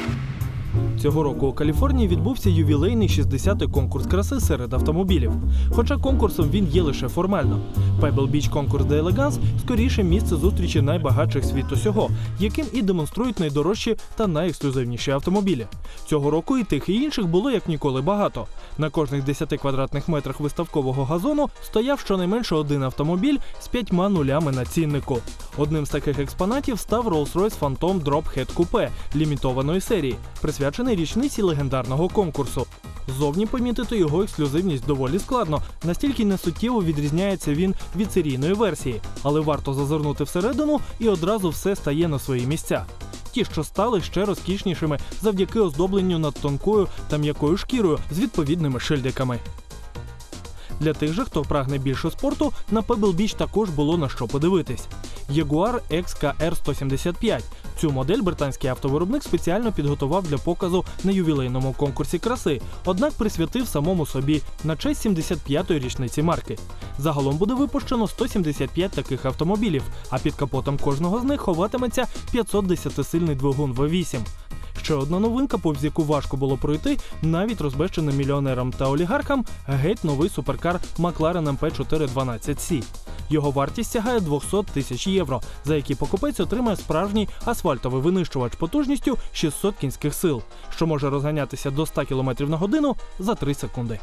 thank you. Цього року у Каліфорнії відбувся ювілейний 60-й конкурс краси серед автомобілів. Хоча конкурсом він є лише формально. Pebble Beach Concours de Elegance скоріше місце зустрічі найбагатших світу сього, яким і демонструють найдорожчі та найексклюзивніші автомобілі. Цього року і тих і інших було як ніколи багато. На кожних 10 квадратних метрах виставкового газону стояв щонайменше один автомобіль з п'ятьма нулями на ціннику. Одним з таких експонатів став Rolls-Royce Phantom Drophead Coupe лімітованої серії, присвячений річниці легендарного конкурсу. Зовні помітити його ексклюзивність доволі складно, настільки несуттєво відрізняється він від серійної версії, але варто зазирнути всередину і одразу все стає на свої місця. Ті, що стали ще розкішнішими завдяки оздобленню над тонкою та м'якою шкірою з відповідними шильдиками. Для тих же, хто прагне більше спорту, на Pebble Beach також було на що подивитись. Jaguar XKR 175. Цю модель британський автовиробник спеціально підготував для показу на ювілейному конкурсі краси, однак присвятив самому собі на честь 75-ї річниці марки. Загалом буде випущено 175 таких автомобілів, а під капотом кожного з них ховатиметься 510-сильний двигун V8. Ще одна новинка, повз яку важко було пройти навіть розбещеним мільйонерам та олігархам, геть новий суперкар McLaren MP412C. Його вартість сягає 200 тисяч євро, за які покупець отримає справжній асфальтовий винищувач потужністю 600 кінських сил, що може розганятися до 100 км на годину за 3 секунди.